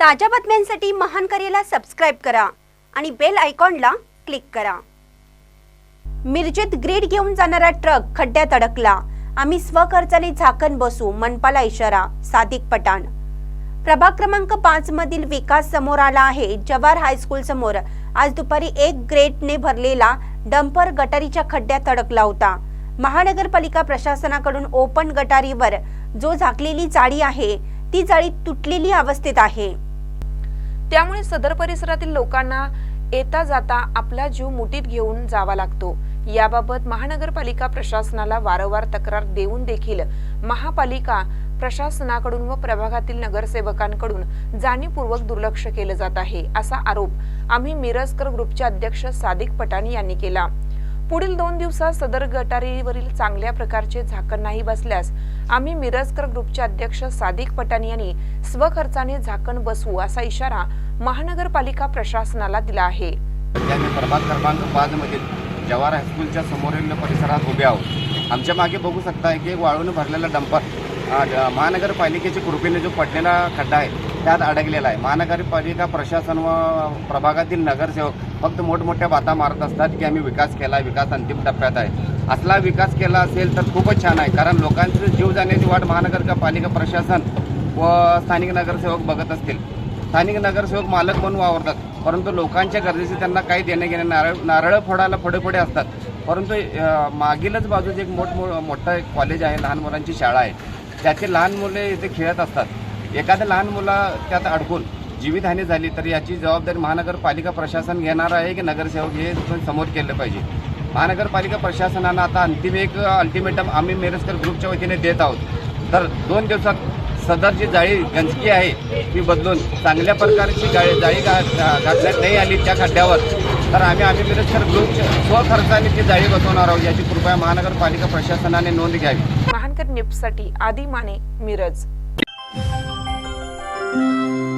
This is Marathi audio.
ताज्या बातम्यांसाठी महान करेला सबस्क्राईब करा आणि बेल आयकॉनला क्लिक करा. मिरजेत ग्रीड घेऊन जाणारा ट्रक खड्ड्यात अडकला. आम्ही स्वखर्चाने झाकण बसू मनपाला इशारा सादिक पठाण. प्रभाग क्रमांक पाच मधील विकास समोर आला आहे. जवाहर हायस्कूल समोर आज दुपारी एक ग्रेटने भरलेला डंपर गटारीच्या खड्ड्यात अडकला होता. महानगरपालिका प्रशासनाकडून ओपन गटारीवर जो झाकलेली जाळी आहे ती जाळी तुटलेली अवस्थेत आहे. त्यामुळे सदर परिसरातील लोकांना येता जाता आपला जीव मुठीत घेऊन जावा लागतो. याबाबत महानगरपालिका प्रशासनाला वारंवार तक्रार देऊन देखील महापालिका प्रशासनाकडून व प्रभागातील नगरसेवकांकडून जाणीवपूर्वक दुर्लक्ष केलं जात आहे असा आरोप आम्ही मिरजकर ग्रुपचे अध्यक्ष सादिक पटाणी यांनी केला. पुढील दोन दिवसात सदर गटारीवरील चांगल्या प्रकारचे झाकण नाही बसल्यास आम्ही मिरजकर ग्रुपचे अध्यक्ष सादिक पठाण यांनी स्वखर्चाने झाकण बसवू असा इशारा महानगरपालिका प्रशासनाला दिला आहे. सध्या मी प्रभाग क्रमांक पाच मधील जवाहर हायस्कूलच्या समोरील परिसरात उभे आहोत. आमच्या मागे बघू शकता की वाळून भरलेला डंपर महानगरपालिकेच्या कृपेने जो पडलेला खड्डा आहे त्यात अडकलेला आहे. महानगरपालिका प्रशासन व प्रभागातील नगरसेवक फक्त मोठमोठ्या बाता मारत असतात की आम्ही विकास केला विकास अंतिम टप्प्यात आहे. असला विकास केला असेल तर खूपच छान आहे. कारण लोकांची जीव जाण्याची वाट महानगरपालिका प्रशासन व स्थानिक नगरसेवक बघत असतील. स्थानिक नगरसेवक मालक म्हणून वावरतात. परंतु लोकांच्या गरजेचे त्यांना काही देणे घेणे नारळ नारळ फोडायला पुढे पुढे असतात. परंतु मागीलच बाजूस एक मोठ मो- मोठं एक कॉलेज आहे लहान मुलांची शाळा आहे. त्याचे लहान मुले इथे खेळत असतात. एखाद्या लहान मुला त्यात अडकून जीवितहानी झाली तर याची जबाबदारी महानगरपालिका प्रशासन घेणार आहे की नगरसेवक हे पण समोर केलं पाहिजे? महानगरपालिका प्रशासनानं आता अंतिम एक अल्टिमेटम आम्ही मिरजकर ग्रुपच्या वतीने देत आहोत. तर दोन दिवसात सदर जी जाळी गंजकी आहे ती बदलून चांगल्या प्रकारची जाळी जाळी घातण्यात नाही आली त्या खड्ड्यावर तर आम्ही आम्ही मिरजकर ग्रुपच्या स्वखर्चाने ती जाळी बसवणार आहोत याची कृपया महानगरपालिका प्रशासनाने नोंद घ्यावी. महानगर न्यूजसाठी आदी माने मिरज. Música